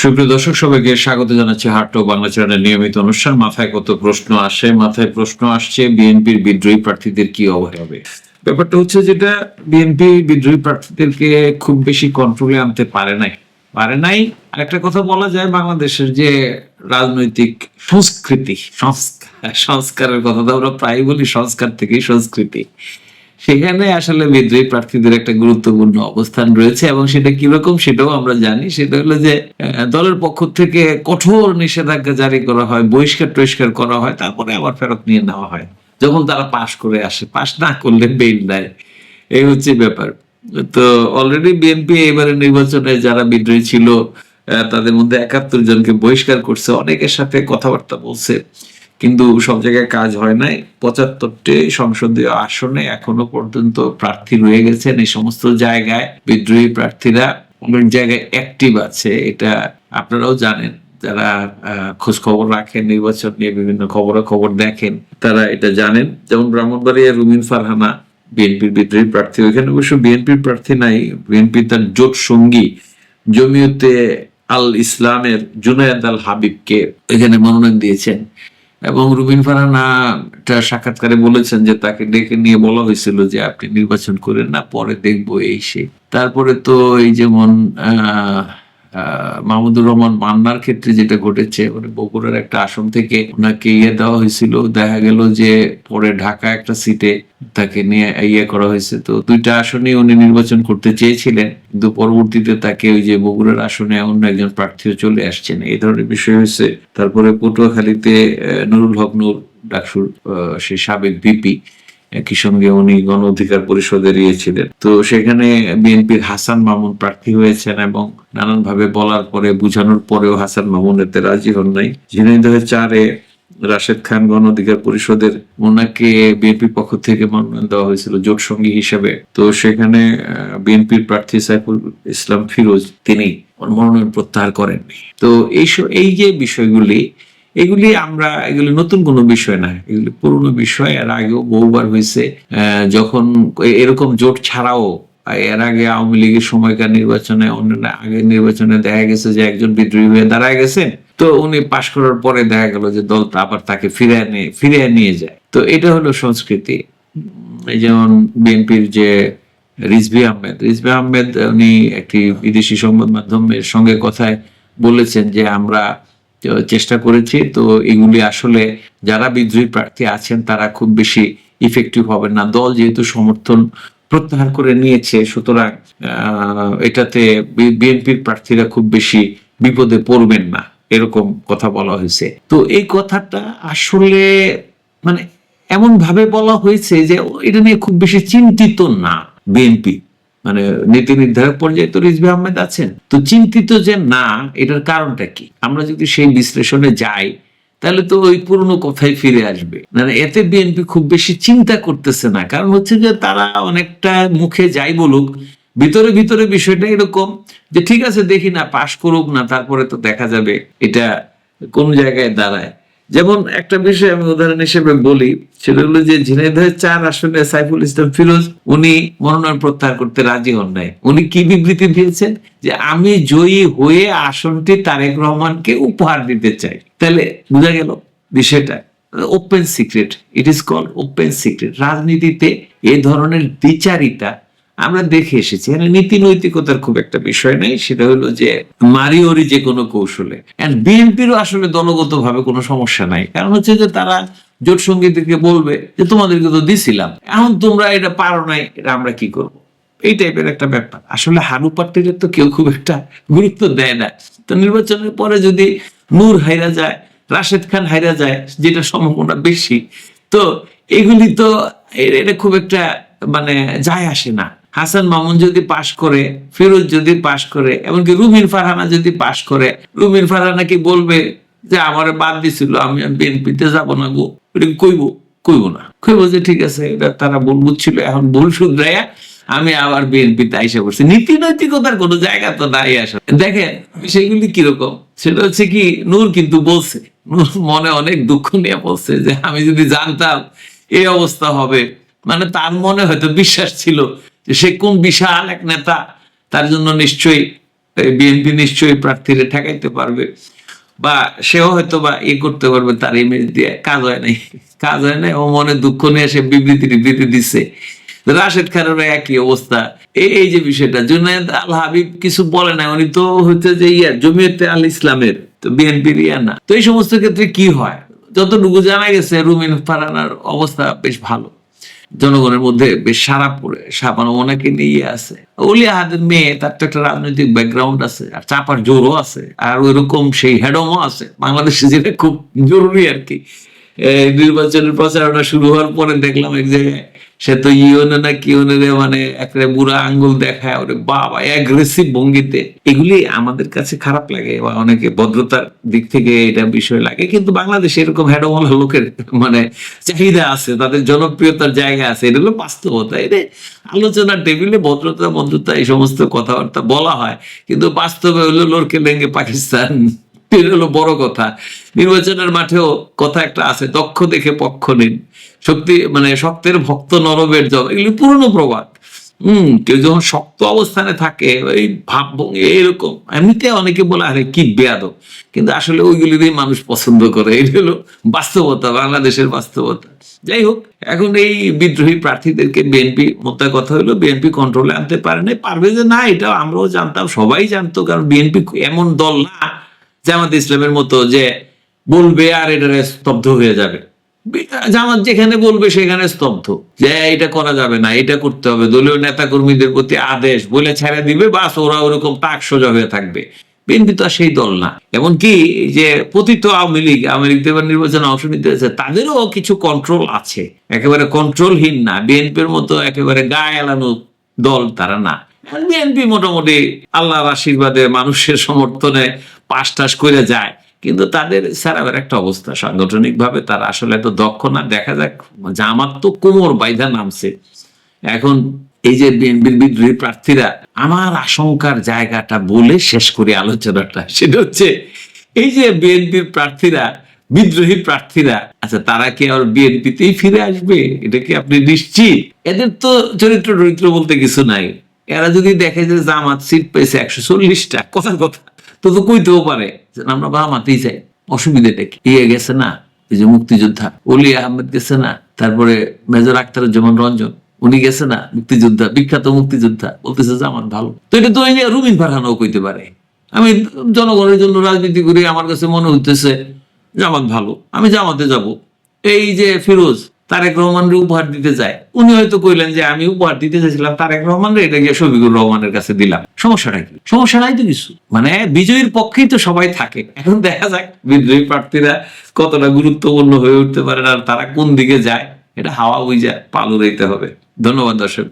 সুপ্রিয় দর্শক, সবাইকে স্বাগত জানাচ্ছি হাটটো বাংলা চ্যানেলের নিয়মিত অনুষ্ঠান। মাথায় কত প্রশ্ন আসে, মাথায় প্রশ্ন আসছে, বিএনপির বিদ্রোহী প্রার্থীদের কি হবে? ব্যাপারটা হচ্ছে যেটা, বিএনপি বিদ্রোহী প্রার্থীদেরকে খুব বেশি কন্ট্রোলে আনতে পারে নাই। পারে নাই একটা কথা বলা যায়, বাংলাদেশের যে রাজনৈতিক সংস্কৃতি, সংস্কার, সংস্কারের কথা তো আমরা প্রায় বলি, সংস্কার থেকেই সংস্কৃতি। সেখানে আসলে বিদ্রোহী প্রার্থীদের একটা গুরুত্বপূর্ণ অবস্থান রয়েছে এবং সেটা কীরকম সেটাও আমরা জানি। সেটা হলো যে দলের পক্ষ থেকে কঠোর নিষেধাজ্ঞা জারি করা হয়, বহিষ্কার টহিষ্কার করা হয়, তারপরে আবার ফেরত নিয়ে নেওয়া হয়। যখন তারা পাশ করে আসে, পাশ না করলে বেইল দেয় এই হচ্ছে ব্যাপার। তো অলরেডি বিএনপি এবারে নির্বাচনে যারা বিদ্রোহী ছিল তাদের মধ্যে একাত্তর জনকে বহিষ্কার করছে, অনেকের সাথে কথাবার্তা বলছে। কিন্তু সব জায়গায় কাজ হয় নাই। পঁচাত্তরটি সংসদীয় আসনে এখনও পর্যন্ত প্রার্থী রয়ে গেছেন এই সমস্ত জায়গায়। বিদ্রোহী প্রার্থীরা অনেক জায়গায় অ্যাক্টিভ আছে, এটা আপনারাও জানেন। যারা খোঁজ খবর রাখেন, নির্বাচন নিয়ে বিভিন্ন খবর খবর দেখেন, তারা এটা জানেন। যেমন ব্রাহ্মণবাড়িয়া রুমিন ফারহানা, বিএনপির বিদ্রোহী প্রার্থী। ওইখানে অবশ্য বিএনপির প্রার্থী নাই বিএনপি তার জোট সঙ্গী জমিয়তে আল ইসলামের জুনায়দ আল হাবিবকে এখানে মনোনয়ন দিয়েছেন। এবং রুবিন ফারহানা একটা সাক্ষাৎকারে বলেছেন যে তাকে ডেকে নিয়ে বলা হয়েছিল যে আপনি নির্বাচন করেন না পরে দেখব এই সে। তারপরে তো এই যেমন আহ আহ, মাহমুদুর রহমান মান্নার ক্ষেত্রে যেটা ঘটেছে মানে বগুড়ার একটা আসন থেকে ওনাকে ইয়ে দেওয়া হয়েছিল। দেখা গেল যে পরে ঢাকা একটা সিটে তাকে নিয়ে ইয়ে করা হয়েছে। তো দুইটা আসনে উনি নির্বাচন করতে চেয়েছিলেন, কিন্তু পরবর্তীতে তাকে ওই যে বগুড়ার আসনে অন্য একজন প্রার্থীও চলে আসছেন। এই ধরনের বিষয় হয়েছে। তারপরে পটুয়াখালীতে নুরুল হক নূর, ডাকসুর সেই সাবেক বিপি একই সঙ্গে উনি গণ অধিকার পরিষদের ইয়ে ছিলেন। তো সেখানে বিএনপির হাসান মামুন প্রার্থী হয়েছেন এবং নানান ভাবে বলার পরে, বুঝানোর পরেও হাসান মামুন এতে রাজি হন নাই। ঝিনাইদহ চারে রাশেদ খান গণ অধিকার পরিষদের, ওনাকে বিএনপির পক্ষ থেকে মনোনয়ন দেওয়া হয়েছিল জোট সঙ্গী হিসেবে। তো সেখানে বিএনপির প্রার্থী সাইফুল ইসলাম ফিরোজ, তিনি মনোনয়ন প্রত্যাহার করেননি। তো এই এই যে বিষয়গুলি এগুলি আমরা, এগুলি নতুন কোনো বিষয় না, এগুলি পুরনো বিষয়। এর আগেও বহুবার হয়েছে যখন এরকম জোট ছাড়াও এর আগে আওয়ামী লীগের সময়কার নির্বাচনে, অন্যান্য আগের নির্বাচনে দেখা গেছে যে একজন বিদ্রোহী হয়ে দাঁড়ায় গেছেন। তো উনি পাশ করার পরে দেখা গেল যে দলটা আবার তাকে ফিরে নিয়ে নিয়ে যায়। তো এটা হলো সংস্কৃতি। এই যেমন বিএনপির যে রিজভি আহমেদ রিজভি আহমেদ উনি একটি বিদেশি সংবাদ মাধ্যমের সঙ্গে কথায় বলেছেন যে আমরা চেষ্টা করেছি। তো এগুলি আসলে যারা বিদ্রোহী প্রার্থী আছেন, তারা খুব বেশি ইফেক্টিভ হবে না। দল যেহেতু সমর্থন প্রত্যাহার করে নিয়েছে, সুতরাং এটাতে বিএনপির প্রার্থীরা খুব বেশি বিপদে পড়বেন না, এরকম কথা বলা হয়েছে। তো এই কথাটা আসলে মানে এমন ভাবে বলা হয়েছে যে, এটা নিয়ে খুব বেশি চিন্তিত না বিএনপি। মানে নীতি নির্ধারক পর্যায়ে তো রিজভি আহমেদ আছেন। তো চিন্তিত যে না, এটার কারণটা কি? আমরা যদি সেই বিশ্লেষণে যাই, তাহলে তো ওই পুরনো কথাই ফিরে আসবে। মানে এতে বিএনপি খুব বেশি চিন্তা করতেছে না। কারণ হচ্ছে যে তারা অনেকটা মুখে যাই বলুক, ভিতরে ভিতরে বিষয়টা এরকম যে ঠিক আছে, দেখি না, পাশ করুক না, তারপরে তো দেখা যাবে এটা কোন জায়গায় দাঁড়ায়। যেমন একটা বিষয় আমি উদাহরণ হিসেবে বলি, সেটা হলো যে ঝিনাইদহের চার আসনে সাইফুল ইসলাম ফিরোজ, উনি মনোনয়ন প্রত্যাহার করতে রাজি হন নাই। উনি কি বিবৃতি দিয়েছেন? যে আমি জয়ী হয়ে আসনটি তারেক রহমানকে উপহার দিতে চাই। তাহলে বোঝা গেল বিষয়টা। Open secret it is call open secret রাজনীতিতে এ ধরনের দ্বিচারিতা আমরা দেখে এসেছি। এখানে নীতি নৈতিকতার খুব একটা বিষয় নেই। সেটা হলো যে মারিওরি যে কোনো কৌশলে। বিএনপিরও আসলে দলগত ভাবে কোনো সমস্যা নাই। কারণ হচ্ছে যে তারা জোট সঙ্গীদেরকে বলবে যে, তোমাদেরকে তো দিছিলাম। এখন তোমরা এটা পারো নাই, এটা আমরা কি করব? এই টাইপের একটা ব্যাপার। আসলে হারু পার্টির তো কেউ খুব একটা গুরুত্ব দেয় না। তো নির্বাচনের পরে যদি নূর হাইরা যায়, রাশেদ খান হাইরা যায়, যেটা সম্ভাবনা বেশি, তো এগুলি তো এটা খুব একটা মানে যায় আসে না। হাসান মামুন যদি পাশ করে, ফিরোজ যদি পাশ করে, এমনকি রুমিন ফারহানা যদি পাশ করে রুমিন ফারহানা কি বলবে যে আমার বাদ দিছিল, আমি বিএনপিতে যাব না গো? কইব? কইব না। কইব যে ঠিক আছে, এটা তারা ভুল বুঝছিল, এখন ভুল শুধরাইয়া আমি আবার বিএনপিতে আইসা করছি নীতি নৈতিকতার কোনো জায়গা তো নাই আসলে। দেখেন, বিষয়গুলি কীরকম? সেটা হচ্ছে কি, নূর কিন্তু বলছে, নূর মনে অনেক দুঃখ নিয়ে বলছে যে আমি যদি জানতাম এই অবস্থা হবে মানে তার মনে হয়তো বিশ্বাস ছিল। সে কোন বিশাল এক নেতা, তার জন্য নিশ্চয়ই বিএনপি নিশ্চয়ই প্রার্থীরা ঠেকাইতে পারবে। বা সেও হয়তো বা ই করতে পারবে, তার ইমেজ দিয়ে কাজ হয় নাই। কাজ হয় নাই, ও মনে দুঃখ নিয়ে সে বিবৃতি বিবৃতি দিচ্ছে রাশেদ খানেরও একই অবস্থা। এই যে বিষয়টা, জুনায়দ আল হাবিব কিছু বলে না উনি তো হচ্ছে যে ইয়া, জমিয়তে আল ইসলামের তো বিএনপির ইয়া না। তো এই সমস্ত ক্ষেত্রে কি হয়? যতটুকু জানা গেছে, রুমিন ফারানার অবস্থা বেশ ভালো। জনগণের মধ্যে বেশ সারা পড়ে সাপানো অনেকে নিয়ে আছে। অলি আহাদের মেয়ে, তার তো একটা রাজনৈতিক ব্যাকগ্রাউন্ড আছে, আর চাপার জোরও আছে, আর ওইরকম সেই হেডমও আছে। বাংলাদেশে যেটা খুব জরুরি আর কি। নির্বাচনের প্রচারণা শুরু হওয়ার পরে দেখলাম এক জায়গায় সে তো ইউনে না কিউনে মানে একটা বুড়া আঙ্গুল দেখায়, ওরে বাবা অ্যাগ্রেসিভ ভঙ্গিতে। এগুলি আমাদের কাছে খারাপ লাগে বা অনেকে ভদ্রতার দিক থেকে এটা বিষয় লাগে, কিন্তু বাংলাদেশে এরকম হেডমলা লোকের মানে চাহিদা আছে, তাদের জনপ্রিয়তার জায়গা আছে, এটা হলো বাস্তবতা। এটা আলোচনার টেবিলে ভদ্রতা ভদ্রতা এই সমস্ত কথাবার্তা বলা হয়, কিন্তু বাস্তবে হলো লোরকে লেঙ্গে পাকিস্তান। হলো বড় কথা। নির্বাচনের মাঠেও কথা একটা আছে, দক্ষ দেখে পক্ষ নিন। শক্তি মানে শক্তের ভক্ত নরবের জব, এগুলি পুরনো প্রবাদ। হম, কেউ যখন শক্ত অবস্থানে থাকে ওই ভাব ভঙ্গি এরকম এমনিতে অনেকে বলে, আরে, কি বেয়াদব। কিন্তু আসলে ওইগুলিরই মানুষ পছন্দ করে, এই হলো বাস্তবতা, বাংলাদেশের বাস্তবতা। যাই হোক, এখন এই বিদ্রোহী প্রার্থীদেরকে বিএনপি মোদ্দা কথা হলো, বিএনপি কন্ট্রোলে আনতে পারে না পারবে যে না এটা আমরাও জানতাম, সবাই জানতো, কারণ বিএনপি এমন দল না জামাত ইসলামের মতো যে বলবে আর এটা স্তব্ধ হয়ে যাবে। জামাত যেখানে বলবে সেখানে স্তব্ধ। যে এটা করা যাবে না, এটা করতে হবে। দলীয় নেতা কর্মীদের প্রতি আদেশ বলে ছেড়ে দিবে, বাস ওরা ওরকম টাক সোজা হয়ে থাকবে। বিএনপি তো সেই দল না। এমনকি যে পতিত আওয়ামী লীগ আওয়ামী লীগ এবার নির্বাচনে অংশ নিতে হয়েছে তাদেরও কিছু কন্ট্রোল আছে। একেবারে কন্ট্রোলহীন না। বিএনপির মতো একেবারে গায়ে এলানো দল তারা না। বিএনপি মোটামুটি আল্লাহর আশীর্বাদে মানুষের সমর্থনে পাশ টাস করে যায়। কিন্তু তাদের, স্যার একটা অবস্থা। সাংগঠনিক ভাবে তারা আসলে এত দক্ষ না। দেখা যাক, জামাত তো কোমর বাইধা নামছে। এখন এই যে বিএনপির বিদ্রোহী প্রার্থীরা, আমার আশঙ্কার জায়গাটা বলে শেষ করি আলোচনাটা। সেটা হচ্ছে, এই যে বিএনপির প্রার্থীরা, বিদ্রোহী প্রার্থীরা আচ্ছা তারা কি আর বিএনপিতেই ফিরে আসবে? এটা কি আপনি নিশ্চিত? এদের তো চরিত্র চরিত্র বলতে কিছু নাই। এরা যদি দেখে যে জামাত সিট পেয়েছে একশো চল্লিশটা কথা কথা। তো তো কইতেও পারে আমরা বামাতেই চাই, অসুবিধাটা কি? ইয়ে গেছে না, এই যে মুক্তিযোদ্ধা অলি আহমেদ গেছে না, তারপরে মেজর আক্তারুজ্জামান রঞ্জন, উনি গেছে না, মুক্তিযোদ্ধা, বিখ্যাত মুক্তিযোদ্ধা, বলতেছে যে আমার ভালো। তো এটা তো ওই যে রুমিন ফারহানও কইতে পারে। আমি জনগণের জন্য রাজনীতি করি, আমার কাছে মনে হইতেছে জামাত ভালো, আমি জামাতে যাব। এই যে ফিরোজ তারেক রহমানের উপহার দিতে যায়। উনি হয়তো কইলেন যে, আমি উপহার দিতে চাইছিলাম তারেক রহমানের, এটা গিয়ে শফিকুর রহমানের কাছে দিলাম। সমস্যাটা কি? সমস্যা নাই তো কিছু? মানে বিজয়ীর পক্ষেই তো সবাই থাকে। এখন দেখা যাক বিদ্রোহী প্রার্থীরা কতটা গুরুত্বপূর্ণ হয়ে উঠতে পারে আর তারা কোন দিকে যায়। এটা হাওয়া বুঝা পালু দিতে হবে। ধন্যবাদ দর্শক